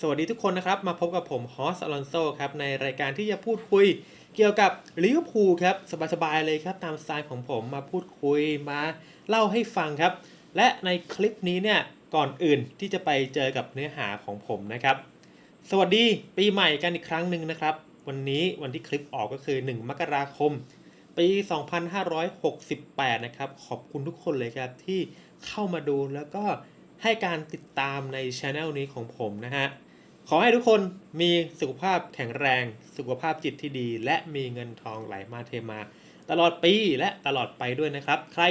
สวัสดีทุกคนนะครับ มาพบกับผมฮอสอลอนโซครับ ในรายการที่จะพูดคุย เกี่ยวกับลิเวอร์พูลครับ สบายๆเลยครับ ตามสไตล์ของผมมาพูดคุยมาเล่าให้ฟังครับ และในคลิปนี้เนี่ย ก่อนอื่นที่จะไปเจอกับเนื้อหาของผมนะครับ สวัสดีปีใหม่กันอีกครั้งหนึ่งนะครับ วันนี้วันที่คลิปออกก็คือ 1 มกราคม ปี 2568 นะครับ ขอบคุณทุกคนเลยครับที่เข้ามาดูแล้วก็ ให้การติดตามในช anel นี้ของผมนะฮะ ขอให้ทุกคนมีสุขภาพแข็งแรง สุขภาพจิตที่ดี และมีเงินทองไหลมาเทมา ตลอดปีและตลอดไปด้วยนะครับ ใคร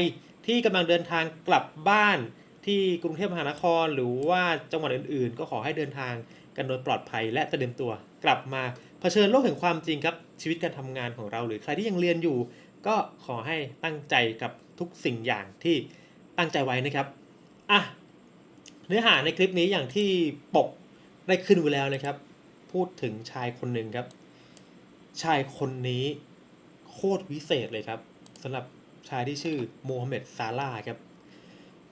ที่กำลังเดินทางกลับบ้านที่กรุงเทพมหานคร หรือว่าจังหวัดอื่นๆ ก็ขอให้เดินทางกันโดยปลอดภัยและเตรียมตัว กลับมาเผชิญโลกแห่งความจริงครับชีวิตการทำงานของเรา หรือใครที่ยังเรียนอยู่ ก็ขอให้ตั้งใจกับทุกสิ่งอย่างที่ตั้งใจไว้นะครับอะ เนื้อหาในคลิปนี้อย่างที่ปกได้ขึ้นไว้แล้วนะครับ พูดถึงชายคนหนึ่งครับ ชายคนนี้โคตรวิเศษเลยครับสำหรับชายที่ชื่อโมฮัมเหม็ดซาลาครับ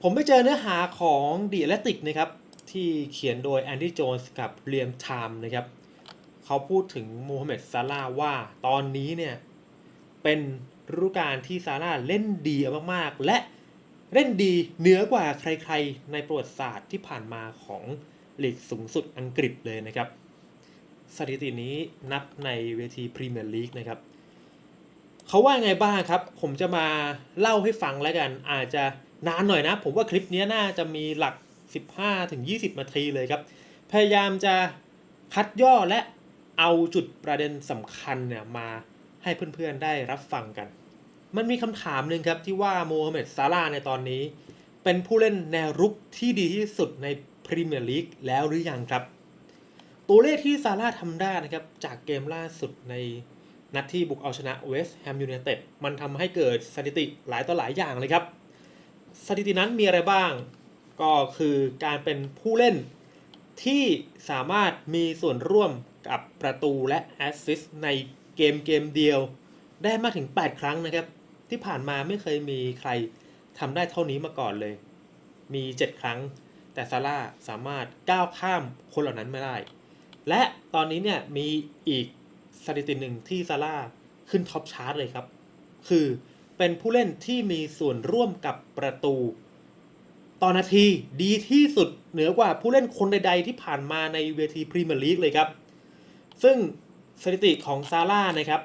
ผมไปเจอเนื้อหาของดีแลติกนะครับ ที่เขียนโดยแอนดี้โจนส์กับเรียมไทม์นะครับ เขาพูดถึงโมฮัมเหม็ดซาลาว่าตอนนี้เนี่ย เป็นฤดูกาลที่ซาร่าเล่นดีมากๆ และ เล่นดีเหนือกว่าใครๆ ในประวัติศาสตร์ที่ผ่านมาของลีกสูงสุดอังกฤษเลยนะครับ สถิตินี้นับในเวทีพรีเมียร์ลีกนะครับเขาว่าไงบ้างครับ ผมจะมาเล่าให้ฟังแล้วกัน อาจจะนานหน่อยนะ ผมว่าคลิปนี้น่าจะมีหลัก 15-20นาทีเลยครับ พยายามจะคัดย่อและเอาจุดประเด็นสำคัญเนี่ยมาให้เพื่อนๆได้รับฟังกัน มันมีคำถามหนึ่งครับที่ว่าโมฮัมเหม็ดซาลาในตอนนี้ เป็นผู้เล่นแนวรุกที่ดีที่สุดในพรีเมียร์ลีกแล้วหรือยังครับ ตัวเลขที่ซาร่าทำได้นะครับ จากเกมล่าสุดในนัดที่บุกเอาชนะเวสต์แฮมยูไนเต็ดมันทำให้เกิดสถิติหลายต่อหลายอย่างเลยครับ สถิตินั้นมีอะไรบ้าง ก็คือการเป็นผู้เล่นที่สามารถมีส่วนร่วมกับประตูและแอสซิสต์ในเกมเกมเดียว ได้มากถึง 8 ครั้งนะครับ ที่ผ่านมาไม่เคยมีใครทำได้เท่านี้มาก่อนเลย มี 7 ครั้ง แต่ซาร่าสามารถก้าวข้ามคนเหล่านั้นไม่ได้ และตอนนี้เนี่ยมีอีกสถิติหนึ่งที่ซาร่าขึ้นท็อปชาร์ตเลยครับ คือเป็นผู้เล่นที่มีส่วนร่วมกับประตู ต่อนาทีดีที่สุดเหนือกว่าผู้เล่นคนใด ๆ ที่ผ่านมาในเวทีพรีเมียร์ลีกเลยครับ ซึ่งสถิติของซาร่านะครับ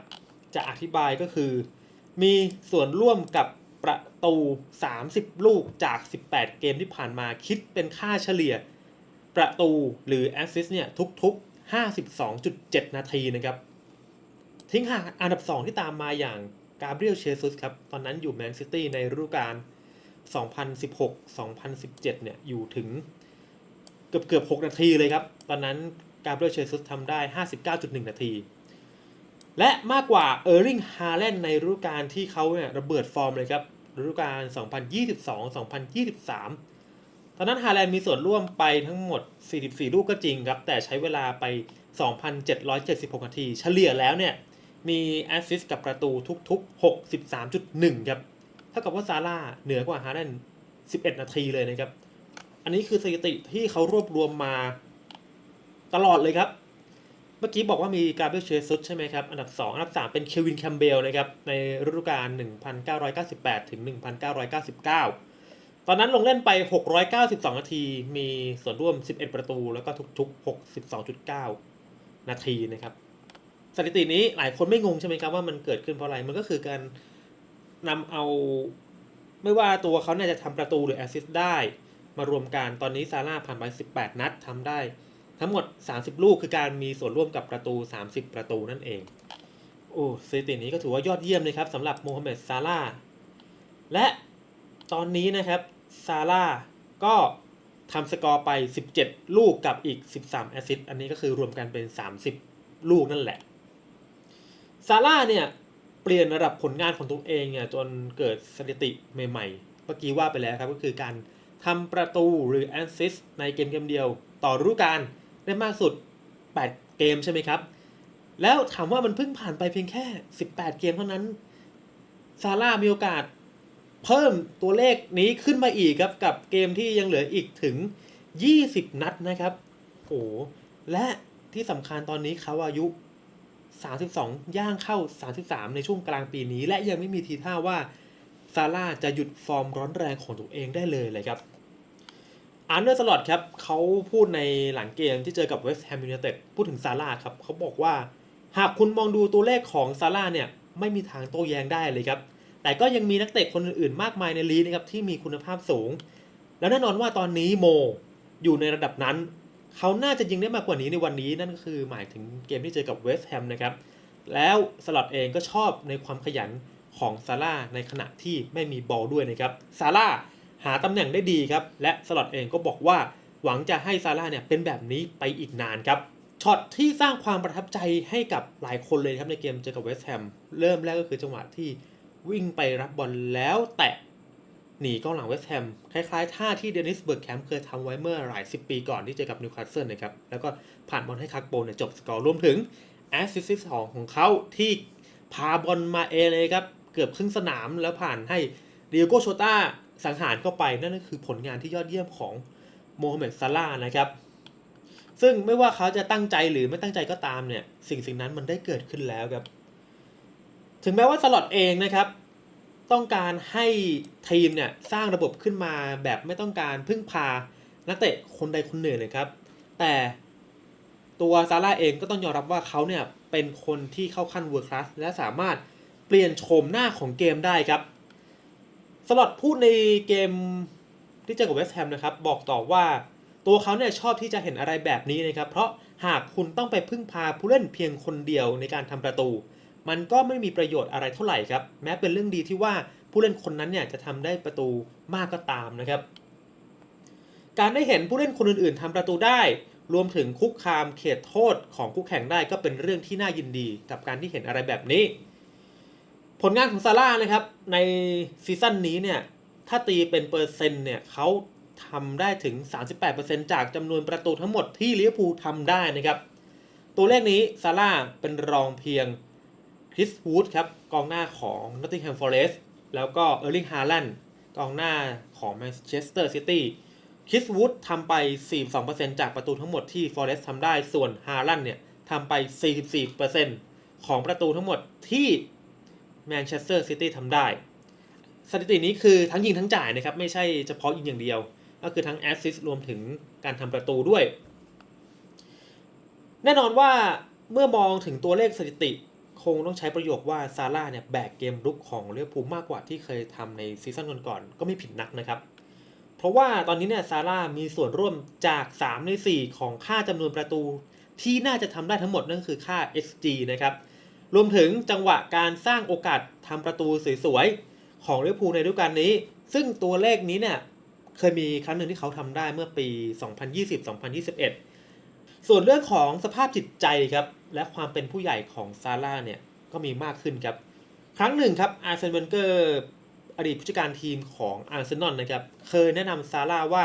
จะอธิบายก็คือ มีส่วนร่วมกับประตู 30 ลูกจาก 18 เกมที่ผ่านมาคิดเป็นค่าเฉลี่ยประตูหรือแอสซิสเนี่ยทุกๆ 52.7 นาทีนะครับ ทิ้งห่างอันดับ 2 ที่ตามมาอย่างกาเบรียลเชซุสครับ ตอนนั้นอยู่แมนซิตี้ในฤดูกาล 2016-2017 เนี่ยอยู่ถึงเกือบเกือบ 6 นาทีเลยครับ ตอนนั้นกาเบรียลเชซุสทำได้ 59.1 นาที และมากกว่าเออร์ลิงฮาแลนด์ในฤดูกาลที่เขาเนี่ยระเบิดฟอร์มเลยครับฤดูกาล 2022-2023 ตอนนั้นฮาแลนด์มีส่วนร่วมไปทั้งหมด 44 ลูกก็จริงครับ แต่ใช้เวลาไป 2,776 นาที เฉลี่ยแล้วเนี่ย มีแอสซิสต์กับประตูทุกๆ 63.1 ครับ เท่ากับว่าซาร่าเหนือกว่าฮาแลนด์ 11 นาทีเลยนะครับ อันนี้คือสถิติที่เขารวบรวมมาตลอดเลยครับ เมื่อกี้บอกว่ามีการเบลเชซุสใช่ไหมครับ อันดับ 2 อันดับ 3 เป็นเควินแคมเบลนะครับ ในฤดูกาล 1998 ถึง 1999 ตอนนั้นลงเล่นไป 692 นาที มีส่วนร่วม 11 ประตู แล้วก็ทุกๆ 62.9 นาทีนะครับ สถิตินี้หลายคนไม่งงใช่ไหมครับว่ามันเกิดขึ้นเพราะอะไร มันก็คือการนำเอา ไม่ว่าตัวเขาเนี่ยจะทำประตูหรือแอสซิสต์ได้ มารวมกัน ตอนนี้ซาร่าผ่านไป 18 นัดทำได้ ทั้งหมด 30 ลูกคือการมีส่วนร่วมกับประตู 30 ประตูนั่นเอง โอ้สถิตินี้ก็ถือว่ายอดเยี่ยมเลยครับสำหรับโมฮัมเหม็ดซาร่าและตอนนี้นะครับซาร่าก็ทำสกอร์ไป 17 ลูกกับอีก 13 แอสซิสต์อันนี้ก็คือรวมกันเป็น 30 ลูกนั่นแหละซาร่าเนี่ยเปลี่ยนระดับผลงานของตัวเองเนี่ยจนเกิดสถิติใหม่ๆ เมื่อกี้ว่าไปแล้วครับก็คือการทำประตูหรือแอสซิสต์ในเกมเกมเดียวต่อฤดูกาล ได้มากสุด 8 เกมใช่ไหมครับ แล้วถามว่ามันเพิ่งผ่านไปเพียงแค่ 18 เกมเท่านั้น ซาร่ามีโอกาสเพิ่มตัวเลขนี้ขึ้นมาอีกครับ กับเกมที่ยังเหลืออีกถึง 20 นัดนะครับโอ้โหและที่สำคัญตอนนี้เขาอายุ 32 ย่างเข้า 33 ในช่วงกลางปีนี้ และยังไม่มีทีท่าว่าซาร่าจะหยุดฟอร์มร้อนแรงของตัวเองได้เลยเลยครับ อาร์เนอร์สลอตครับเขาพูดในหลังเกมที่เจอกับเวสต์แฮมยูไนเต็ดพูดถึงซาร่าครับเขาบอกว่า หากคุณมองดูตัวเลขของซาร่าเนี่ยไม่มีทางโต้แย้งได้เลยครับ แต่ก็ยังมีนักเตะคนอื่นๆ มากมายในลีกนะครับที่มีคุณภาพสูง แล้วแน่นอนว่าตอนนี้โมอยู่ในระดับนั้น เขาน่าจะยิงได้มากกว่านี้ในวันนี้นั่นก็คือหมายถึงเกมที่เจอกับเวสต์แฮมนะครับ แล้วสลัดเองก็ชอบในความขยันของซาร่าในขณะที่ไม่มีบอลด้วยนะครับซาร่า หาตำแหน่งได้ดีครับ และสลัดเองก็บอกว่าหวังจะให้ซาร่าเนี่ยเป็นแบบนี้ไปอีกนานครับช็อตที่สร้างความประทับใจให้กับหลายคนเลยครับในเกมเจอกับเวสต์แฮมเริ่มแรกก็คือจังหวะที่วิ่งไปรับบอลแล้วแตะหนีกองหลังเวสต์แฮมคล้ายๆ ท่าที่เดนิสเบิร์กแคมป์เคยทำไว้เมื่อหลายสิบปีก่อนที่เจอกับนิวคาสเซิลนะครับ แล้วก็ผ่านบอลให้คักโบเนี่ยจบสกอร์รวมถึงแอสซิสต์ที่สองของเขาที่พาบอลมาเองเลยครับ เกือบครึ่งสนามแล้วผ่านให้เดียโกโชต้า สังหารเข้าไปนั่นก็คือผลงานที่ยอดเยี่ยมของโมฮัมเหม็ดซาร่าห์นะครับ ซึ่งไม่ว่าเขาจะตั้งใจหรือไม่ตั้งใจก็ตามเนี่ย สิ่งสิ่งนั้นมันได้เกิดขึ้นแล้วครับ ถึงแม้ว่าสล็อตเองนะครับ ต้องการให้ทีมเนี่ยสร้างระบบขึ้นมาแบบไม่ต้องการพึ่งพานักเตะคนใดคนหนึ่งเลยครับ แต่ตัวซาร่าเองก็ต้องยอมรับว่าเขาเนี่ยเป็นคนที่เข้าขั้นเวอร์คลาสและสามารถเปลี่ยนโฉมหน้าของเกมได้ครับ สล็อตพูดในเกมที่เจอกับเวสต์แฮมนะครับ บอกต่อว่าตัวเขาเนี่ยชอบที่จะเห็นอะไรแบบนี้นะครับ เพราะหากคุณต้องไปพึ่งพาผู้เล่นเพียงคนเดียวในการทำประตู มันก็ไม่มีประโยชน์อะไรเท่าไหร่ครับ แม้เป็นเรื่องดีที่ว่าผู้เล่นคนนั้นเนี่ยจะทำได้ประตูมากก็ตามนะครับ การได้เห็นผู้เล่นคนอื่น ๆทำประตูได้ รวมถึงคุกคามเขตโทษของคู่แข่งได้ก็เป็นเรื่องที่น่ายินดีกับการที่เห็นอะไรแบบนี้ ผลงานของซาร่านะครับ ในซีซั่นนี้เนี่ย ถ้าตีเป็นเปอร์เซ็นต์เนี่ยเขาทำได้ถึง 38%จากจำนวนประตูทั้งหมดที่ลิเวอร์พูลทำได้นะครับ ตัวเลขนี้ซาร่าเป็นรองเพียงคริสวูดครับกองหน้าของ Nottingham Forest แล้วก็เออร์ลิงฮา l ลนด์กองหน้าของแมนเชสเตอร์ซิตี้คริสวูดทำไป 42%จากประตูทั้งหมดที่ Forest ทำได้ส่วนฮา l ลนด์เนี่ยทำไป 44%ของประตูทั้งหมดที่ แมนเชสเตอร์ซิตี้ทำได้ สถิตินี้คือทั้งยิงทั้งจ่ายนะครับ ไม่ใช่เฉพาะยิงอย่างเดียว ก็คือทั้งแอสซิสต์รวมถึงการทำประตูด้วย แน่นอนว่าเมื่อมองถึงตัวเลขสถิติ คงต้องใช้ประโยคว่าซาร่าเนี่ยแบกเกมรุกของเลิเวอร์พูมากกว่าที่เคยทำในซีซั่นก่อนๆก็ไม่ผิดนักนะครับเพราะว่าตอนนี้เนี่ยซาร่ามีส่วนร่วมจาก 3 ใน 4 ของค่าจำนวนประตูที่น่าจะทำได้ทั้งหมดนั่นคือค่า XG นะครับ รวมถึงจังหวะการสร้างโอกาสทำประตูสวยๆ ของลิเวอร์พูลในฤดูกาลนี้ ซึ่งตัวเลขนี้เนี่ยเคยมีครั้งหนึ่งที่เขาทำได้เมื่อปี 2020-2021 ส่วนเรื่องของสภาพจิตใจครับและความเป็นผู้ใหญ่ของซาร่าเนี่ยก็มีมากขึ้นครับ ครั้งหนึ่งครับอาร์เซนเวนเกอร์อดีตผู้จัดการทีมของอาร์เซนอลนะครับเคยแนะนำซาร่าว่า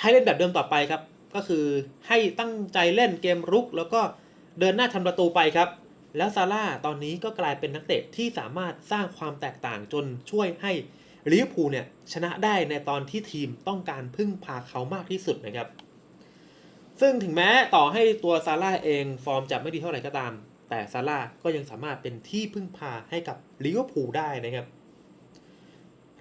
ให้เล่นแบบเดิมต่อไปครับ ก็คือให้ตั้งใจเล่นเกมรุก แล้วก็เดินหน้าทำประตูไปครับ แล้วซาร่าตอนนี้ก็กลายเป็นนักเตะที่สามารถสร้างความแตกต่างจนช่วยให้ลิเวอร์พูลเนี่ยชนะได้ในตอนที่ทีมต้องการพึ่งพาเขามากที่สุดนะครับ ซึ่งถึงแม้ต่อให้ตัวซาร่าเองฟอร์มจะไม่ดีเท่าไหร่ก็ตาม แต่ซาร่าก็ยังสามารถเป็นที่พึ่งพาให้กับลิเวอร์พูลได้นะครับ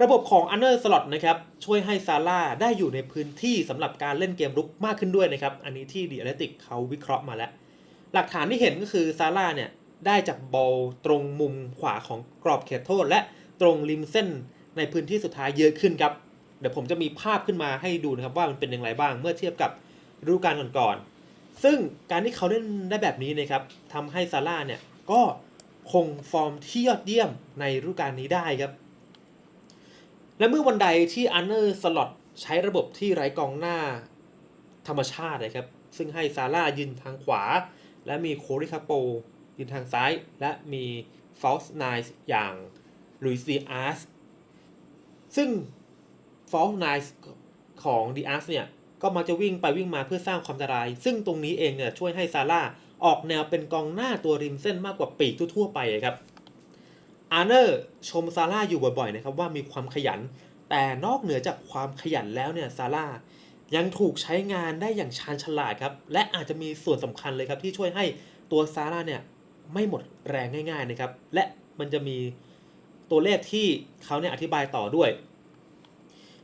ระบบของอันเดอร์สล็อตนะครับช่วยให้ซาร่าได้อยู่ในพื้นที่สำหรับการเล่นเกมรุกมากขึ้นด้วยนะครับ อันนี้ที่ดีอเลติกเขาวิเคราะห์มาแล้ว หลักฐานที่เห็นก็คือซาร่าเนี่ยได้จากบอลตรงมุมขวาของกรอบเขตโทษ และตรงริมเส้นในพื้นที่สุดท้ายเยอะขึ้นครับ เดี๋ยวผมจะมีภาพขึ้นมาให้ดูนะครับว่ามันเป็นอย่างไรบ้างเมื่อเทียบกับฤดูกาลก่อนๆ ซึ่งการที่เขาเล่นได้แบบนี้นะครับทำให้ซาร่าเนี่ยก็คงฟอร์มที่ยอดเยี่ยมในฤดูกาลนี้ได้ครับ และเมื่อวันใดที่อันเนอร์สล็อตใช้ระบบที่ไร้กองหน้าธรรมชาตินะครับ ซึ่งให้ซาร่ายืนทางขวา และมีโคริคาโปยืนทางซ้าย และมีฟอลส์ไนส์อย่างลุยซีอาร์สซึ่งฟอลส์ไนส์ของดีอาร์สเนี่ย ก็มักจะวิ่งไปวิ่งมาเพื่อสร้างความอันตราย ซึ่งตรงนี้เองเนี่ยช่วยให้ซาร่าออกแนวเป็นกองหน้าตัวริมเส้นมากกว่าปีกทั่วๆไปครับอาร์เนอร์ชมซาร่าอยู่บ่อยๆนะครับว่ามีความขยัน แต่นอกเหนือจากความขยันแล้วเนี่ยซาร่า ยังถูกใช้งานได้อย่างชาญฉลาดครับ และอาจจะมีส่วนสำคัญเลยครับ ที่ช่วยให้ตัวซาร่าเนี่ยไม่หมดแรงง่ายๆนะครับ และมันจะมีตัวเลขที่เขาเนี่ยอธิบายต่อด้วย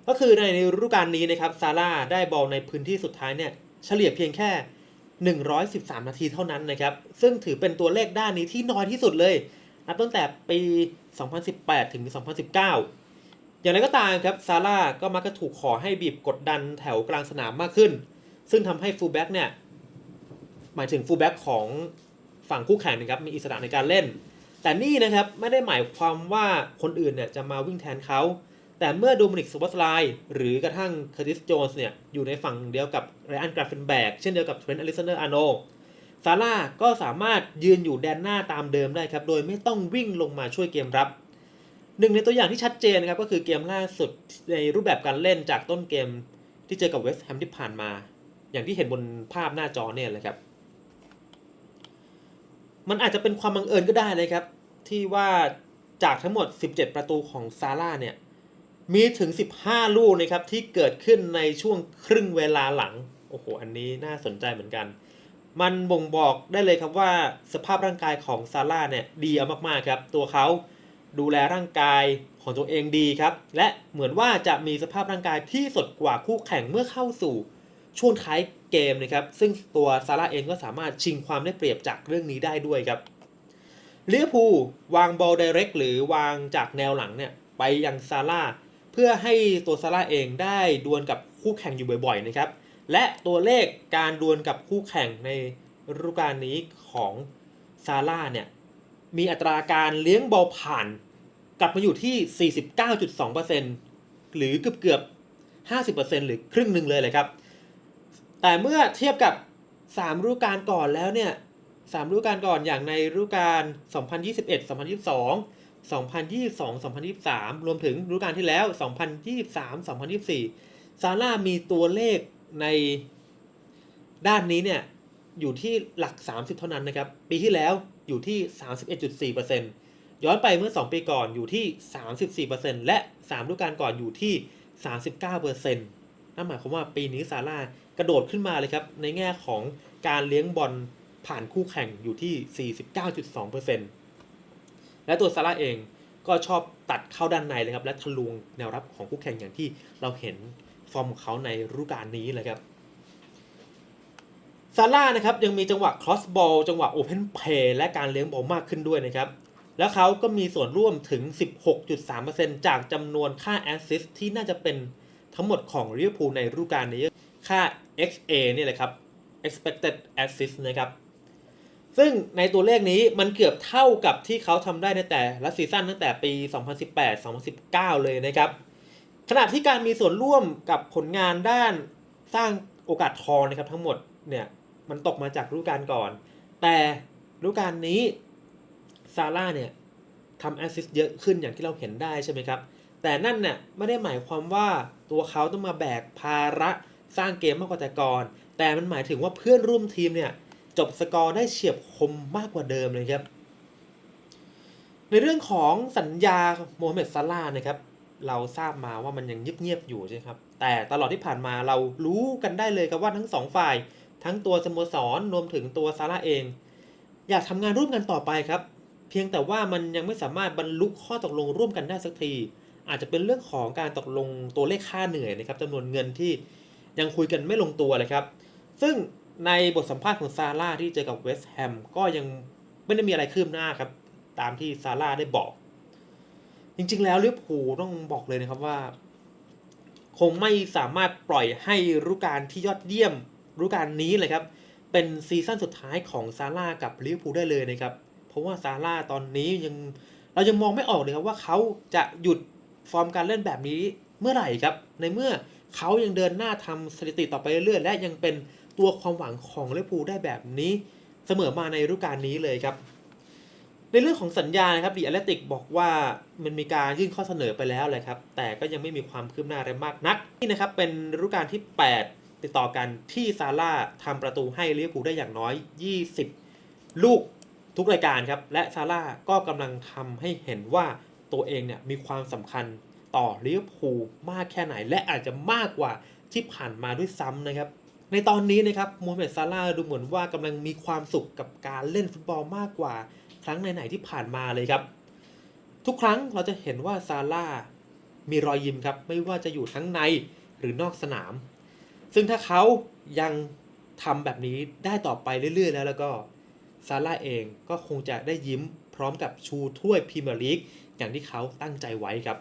ก็คือในฤดูกาลนี้นะครับซาร่าได้บอลในพื้นที่สุดท้ายเนี่ยเฉลี่ยเพียงแค่ 113 นาทีเท่านั้นนะครับ ซึ่งถือเป็นตัวเลขด้านนี้ที่น้อยที่สุดเลยนับตั้งแต่ปี 2018 ถึง 2019 อย่างไรก็ตามครับซาร่าก็มักจะถูกขอให้บีบกดดันแถวกลางสนามมากขึ้น ซึ่งทำให้ฟูลแบ็กเนี่ย หมายถึงฟูลแบ็กของฝั่งคู่แข่งนะครับมีอิสระในการเล่น แต่นี่นะครับไม่ได้หมายความว่าคนอื่นเนี่ยจะมาวิ่งแทนเขาแต่เมื่อโดมินิกสวอตไลน์หรือกระทั่งคอร์ติสโจนส์เนี่ยอยู่ในฝั่งเดียวกับไรอันกราฟเฟนแบกเช่นเดียวกับเทรนต์อลิซานเดอร์อาร์โนซาร่าก็สามารถยืนอยู่แดนหน้าตามเดิมได้ครับ โดยไม่ต้องวิ่งลงมาช่วยเกมรับ หนึ่งในตัวอย่างที่ชัดเจนนะครับก็คือเกมล่าสุดในรูปแบบการเล่นจากต้นเกมที่เจอกับเวสต์แฮมที่ผ่านมา อย่างที่เห็นบนภาพหน้าจอเนี่ยแหละครับ มันอาจจะเป็นความบังเอิญก็ได้เลยครับ ที่ว่าจากทั้งหมด 17 ประตูของซาร่าเนี่ยมีถึง 15 ลูกนะครับที่เกิดขึ้นในช่วงครึ่งเวลาหลัง โอ้โห อันนี้น่าสนใจเหมือนกัน มันบ่งบอกได้เลยครับว่าสภาพร่างกายของซาร่าเนี่ยดีอามากๆครับ ตัวเขา ดูแลร่างกายของตัวเองดีครับ และเหมือนว่าจะมีสภาพร่างกายที่สดกว่าคู่แข่งเมื่อเข้าสู่ช่วงท้ายเกมนะครับซึ่งตัวซาร่าเองก็สามารถชิงความได้เปรียบจากเรื่องนี้ได้ด้วยครับเวอร์พูวางบอลไดเรกหรือวางจากแนวหลังเนี่ยไปยังซาร่าเพื่อให้ตัวซาร่าเองได้ดวลกับคู่แข่งอยู่บ่อยๆนะครับและตัวเลขการดวลกับคู่แข่งในฤดูกาลนี้ของซาร่าเนี่ย มีอัตราการเลี้ยงบอลผ่าน กลับมาอยู่ที่ 49.2%หรือเกือบเกือบ 50%หรือครึ่งหนึ่งเลยเลยครับ แต่เมื่อเทียบกับ 3 ฤดูกาลก่อนแล้วเนี่ยสามฤดูกาลก่อนอย่างในฤดูกาล 2021 2022 2022 2023 รวมถึงฤดูกาลที่แล้ว 2023 2024 ซาร่ามีตัวเลขในด้านนี้เนี่ย อยู่ที่หลัก 30 เท่านั้นนะครับ ปีที่แล้ว อยู่ที่ 31.4%ย้อนไปเมื่อ 2 ปีก่อนอยู่ที่ 34%และ3ฤดูกาลก่อนอยู่ที่ 39%นั่นหมายความว่าปีนี้ซาร่ากระโดดขึ้นมาเลยครับ ในแง่ของการเลี้ยงบอลผ่านคู่แข่งอยู่ที่ 49.2%และตัวซาร่าเองก็ชอบตัดเข้าด้านในเลยครับ และทะลวงแนวรับของคู่แข่งอย่างที่เราเห็นฟอร์มของเขาในฤดูกาลนี้เลยครับ ซาร่านะครับยังมีจังหวะครอสบอลจังหวะโอเพนเพย์และการเลี้ยงบอลมากขึ้นด้วยนะครับ แล้วเขาก็มีส่วนร่วมถึง 16.3%จากจำนวนค่าแอสซิสที่น่าจะเป็นทั้งหมดของลิเวอร์พูลในฤดูกาลนี้ค่า XA นี่แหละครับ expected assist นะครับ ซึ่งในตัวเลขนี้มันเกือบเท่ากับที่เขาทำได้ในแต่ละซีซั่นตั้งแต่ปี 2018-2019 เลยนะครับ ขณะที่การมีส่วนร่วมกับผลงานด้านสร้างโอกาสทองนะครับทั้งหมดเนี่ย มันตกมาจากฤดูกาลก่อน แต่ฤดูกาลนี้ซาร่าเนี่ยทำแอสซิสต์เยอะขึ้นอย่างที่เราเห็นได้ใช่ไหมครับ แต่นั่นเนี่ยไม่ได้หมายความว่าตัวเขาต้องมาแบกภาระสร้างเกมมากกว่าแต่ก่อน แต่มันหมายถึงว่าเพื่อนร่วมทีมเนี่ยจบสกอร์ได้เฉียบคมมากกว่าเดิมเลยครับ ในเรื่องของสัญญาโมฮัมเหม็ดซาร่านะครับ เราทราบมาว่ามันยังเงียบๆอยู่ใช่ครับ แต่ตลอดที่ผ่านมาเรารู้กันได้เลยครับว่าทั้งสองฝ่าย ทั้งตัวสโมสรรวมถึงตัวซาร่าเอง อยากทำงานร่วมกันต่อไปครับ เพียงแต่ว่ามันยังไม่สามารถบรรลุข้อตกลงร่วมกันได้สักที อาจจะเป็นเรื่องของการตกลงตัวเลขค่าเหนื่อยนะครับจำนวนเงินที่ยังคุยกันไม่ลงตัวเลยครับ ซึ่งในบทสัมภาษณ์ของซาร่าที่เจอกับเวสต์แฮมก็ยังไม่ได้มีอะไรคืบหน้าครับ ตามที่ซาร่าได้บอก จริงๆ แล้วลิเวอร์พูลต้องบอกเลยนะครับว่า คงไม่สามารถปล่อยให้ฤดูกาลที่ยอดเยี่ยม ฤดูกาลนี้เลยครับ เป็นซีซั่นสุดท้ายของซาร่ากับลิเวอร์พูลได้เลยนะครับ เพราะว่าซาร่าตอนนี้ยังเรายังมองไม่ออกเลยครับว่าเขาจะหยุดฟอร์มการเล่นแบบนี้เมื่อไหร่ครับ ในเมื่อเขายังเดินหน้าทำสถิติต่อไปเรื่อยๆและยังเป็นตัวความหวังของลิเวอร์พูลได้แบบนี้เสมอมาในฤดูกาลนี้เลยครับ ในเรื่องของสัญญานะครับดีแอตเลติกบอกว่ามันมีการยื่นข้อเสนอไปแล้วแหละครับ แต่ก็ยังไม่มีความคืบหน้าอะไรมากนัก นี่นะครับเป็นฤดูกาลที่ 8 ติดต่อกันที่ซาร่าทำประตูให้ลิเวอร์พูลได้อย่างน้อย 20 ลูกทุกรายการครับ และซาร่าก็กำลังทำให้เห็นว่าตัวเองเนี่ยมีความสำคัญต่อลิเวอร์พูลมากแค่ไหน และอาจจะมากกว่าที่ผ่านมาด้วยซ้ำนะครับ ในตอนนี้นะครับมฮัมเหม็ดซาลาดูเหมือนว่ากำลังมีความสุขกับการเล่นฟุตบอลมากกว่า ครั้งไหนๆที่ผ่านมาเลยครับ ทุกครั้งเราจะเห็นว่าซาร่ามีรอยยิ้มครับ ไม่ว่าจะอยู่ทั้งในหรือนอกสนาม ซึ่งถ้าเขายังทำแบบนี้ได้ต่อไปเรื่อยๆ แล้วแล้วก็ซาร่าเองก็คงจะได้ยิ้มพร้อมกับชูถ้วยพรีเมียร์ลีกอย่างที่เขาตั้งใจไว้ครับ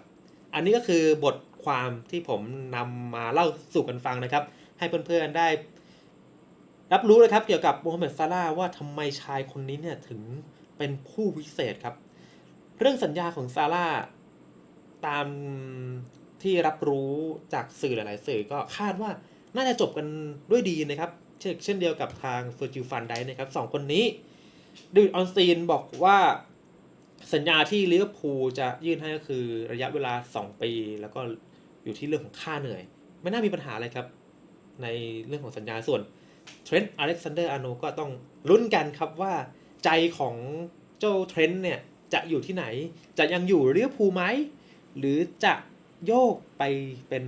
อันนี้ก็คือบทความที่ผมนำมาเล่าสู่กันฟังนะครับ ให้เพื่อนๆได้ รับรู้นะครับเกี่ยวกับโมฮัมเหม็ดซาร่าว่าทำไมชายคนนี้เนี่ยถึงเป็นผู้วิเศษครับ เรื่องสัญญาของซาร่าตามที่รับรู้จากสื่อหลาย ๆ สื่อก็คาดว่า น่าจะจบกันด้วยดีนะครับเช่นเช่นเดียวกับทางเฟอร์จิลฟันไดนะครับสองคนนี้เดวิดออนสตีนบอกว่าสัญญาที่ลิเวอร์พูลจะยื่นให้ก็คือระยะเวลา 2 ปี แล้วก็อยู่ที่เรื่องของค่าเหนื่อย ไม่น่ามีปัญหาอะไรครับ ในเรื่องของสัญญาส่วนเทรนต์อเล็กซานเดอร์อาโนก็ต้องลุ้นกันครับว่าใจของเจ้าเทรนต์เนี่ย จะอยู่ที่ไหน จะยังอยู่ลิเวอร์พูลไหม หรือจะโยกไปเป็น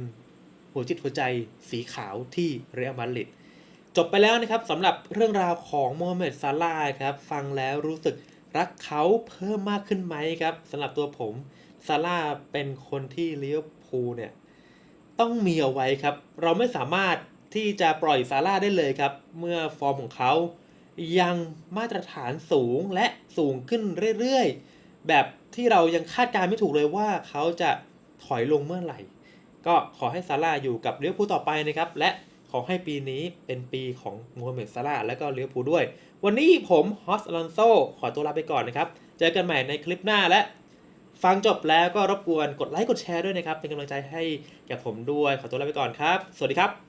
หัวจิตหัวใจสีขาวที่เรอัลมาดริดจบไปแล้วนะครับสำหรับเรื่องราวของโมฮัมเหม็ดซาลาห์ครับฟังแล้วรู้สึกรักเขาเพิ่มมากขึ้นไหมครับสำหรับตัวผมซาลาห์เป็นคนที่เลิเวพูเนี่ยต้องมีเอาไว้ครับ เราไม่สามารถที่จะปล่อยซาร่าได้เลยครับ เมื่อฟอร์มของเขายังมาตรฐานสูงและสูงขึ้นเรื่อยๆ แบบที่เรายังคาดการไม่ถูกเลยว่าเขาจะถอยลงเมื่อไหร่ ก็ขอให้ซาร่าอยู่กับเลี้ยวผู้ต่อไปนะครับ และขอให้ปีนี้เป็นปีของโมฮัมเหม็ดซาร่าและก็เลี้ยวผู้ด้วย วันนี้ผมฮอสอลอนโซขอตัวลาไปก่อนนะครับ เจอกันใหม่ในคลิปหน้าและ ฟังจบแล้วก็รบกวนกดไลค์กดแชร์ด้วยนะครับ เป็นกำลังใจให้แก่ผมด้วย ขอตัวลาไปก่อนครับ สวัสดีครับ